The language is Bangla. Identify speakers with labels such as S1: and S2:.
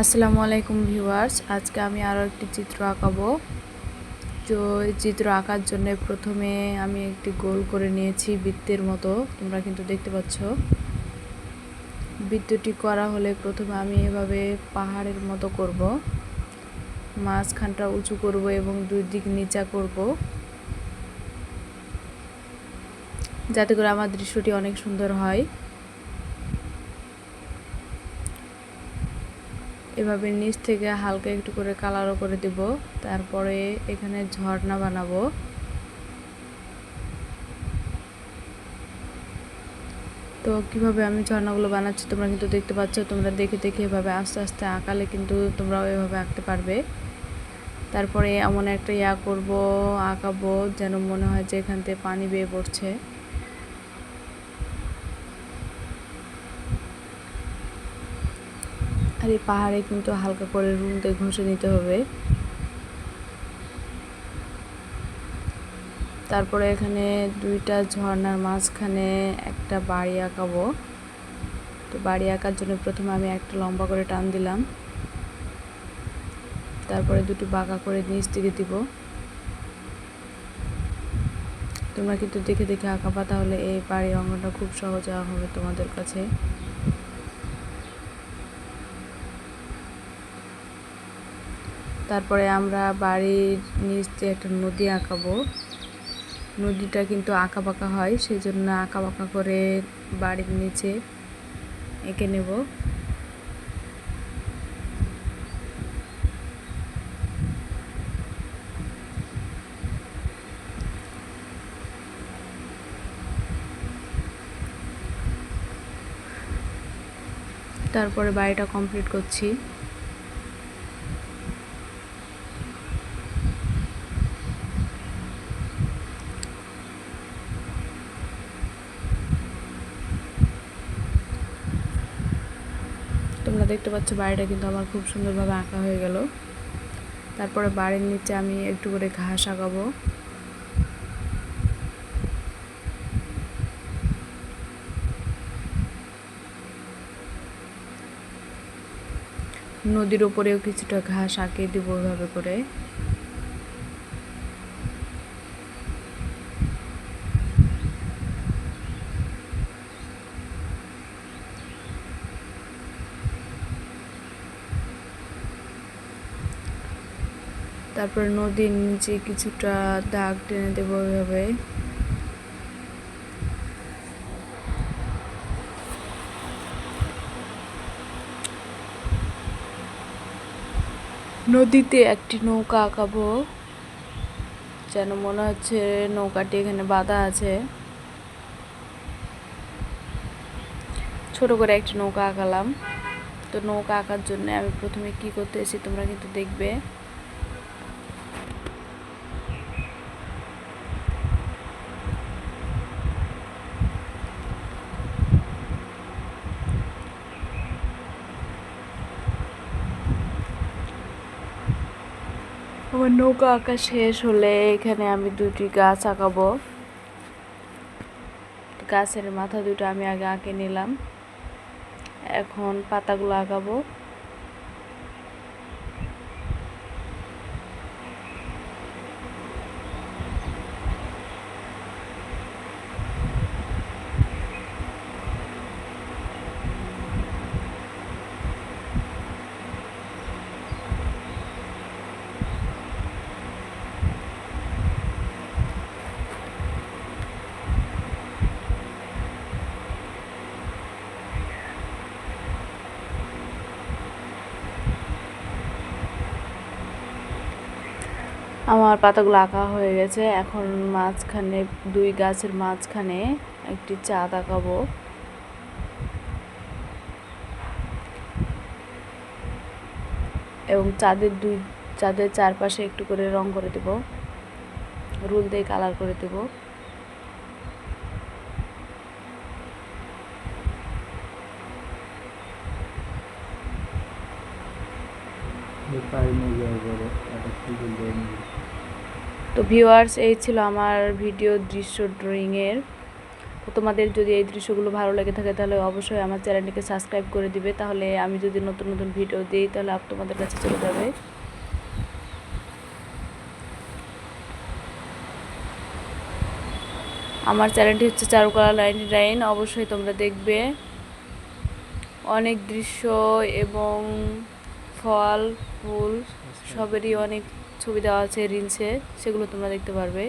S1: আসসালামু আলাইকুম ভিউয়ার্স, আজকে আমি আরও একটি চিত্র আঁকাবো। তো এই চিত্র আঁকার জন্য প্রথমে আমি একটি গোল করে নিয়েছি বৃত্তের মতো, তোমরা কিন্তু দেখতে পাচ্ছ। বৃত্তটি করা হলে প্রথমে আমি এভাবে পাহাড়ের মতো করব, মাঝখানটা উঁচু করব এবং দুই দিক নিচা করব। যাতে করে আমার দৃশ্যটি অনেক সুন্দর হয়। এভাবে নিচ থেকে হালকা একটু করে কালারও করে দেব। তারপরে এখানে ঝর্ণা বানাবো। তো কীভাবে আমি ঝর্ণাগুলো বানাচ্ছি তোমরা কিন্তু দেখতে পাচ্ছ, তোমরা দেখে দেখে এভাবে আস্তে আস্তে আঁকালে কিন্তু তোমরাও এভাবে আঁকতে পারবে। তারপরে এমন একটা ইয়া করব, আঁকাবো যেন মনে হয় যে এখান থেকে পানি বেয়ে পড়ছে। আর এই পাহাড়ে কিন্তু হালকা করে রুমতে ঘষে নিতে হবে। তারপরে এখানে দুইটা ঝর্নার মাঝখানে একটা বাড়ি আঁকাবো। তো বাড়ি আঁকার জন্য প্রথমে আমি একটা লম্বা করে টান দিলাম। তারপরে দুটো বাঁকা করে নিচ দিকে দিব। তোমরা কিন্তু দেখে দেখে আঁকাবা, তাহলে এই বাড়ির অঙ্গনটা খুব সহজ হবে তোমাদের কাছে। তারপরে আমরা বাড়ির নিচ একটা নদী আঁকাবো। নদীটা কিন্তু আঁকা বাঁকা হয় সেই জন্য আঁকা বাঁকা করে বাড়ির নিচে এঁকে নেব। তারপরে বাড়িটা কমপ্লিট করছি। তোমরা দেখতে পাচ্ছ বাড়িটা কিন্তু আমার খুব সুন্দরভাবে আঁকা হয়ে গেল। তারপরে বাড়ির নিচে আমি একটু করে ঘাস আঁকাবো নদীর ওপরেও কিছুটা ঘাস আঁকিয়ে দিব ওইভাবে করে। তারপরে নদীর নিচে কিছুটা দাগ টেনে দেবো ওইভাবে। নদীতে একটি নৌকা আঁকাবো, যেন মনে হচ্ছে নৌকাটি এখানে বাঁধা আছে। ছোট করে একটি নৌকা আঁকালাম। তো নৌকা আঁকার জন্য আমি প্রথমে কি করতে এসেছি তোমরা কিন্তু দেখবে। আমার নৌকা আঁকা শেষ হলে এখানে আমি দুটি গাছ আঁকাবো। গাছের মাথা দুটো আমি আগে আঁকে নিলাম। এখন পাতাগুলো আঁকাবো। আমার পাতাগুলো আঁকা হয়ে গেছে। এখন মাঝখানে দুই গাছের মাঝখানে একটি চাঁদ আঁকাবো। এবং চাঁদের দুই, চাঁদের চারপাশে একটু করে রং করে দেব। রুল দিয়ে কালার করে দেব। তো ভিউয়ার্স এই ছিল আমার ভিডিও দৃশ্য ড্রয়িংয়ের তো তোমাদের যদি এই দৃশ্যগুলো ভালো লেগে থাকে, তাহলে অবশ্যই আমার চ্যানেলটিকে সাবস্ক্রাইব করে দিবে। তাহলে আমি যদি নতুন নতুন ভিডিও দিই, তাহলে আপ তোমাদের কাছে চলে যাবে। আমার চ্যানেলটি হচ্ছে চারুকলা নাইনটি নাইন অবশ্যই তোমরা দেখবে। অনেক দৃশ্য এবং ফল ফুল সবেরই অনেক ছবি দেওয়া আছে রিলসে সেগুলো তোমরা দেখতে পারবে।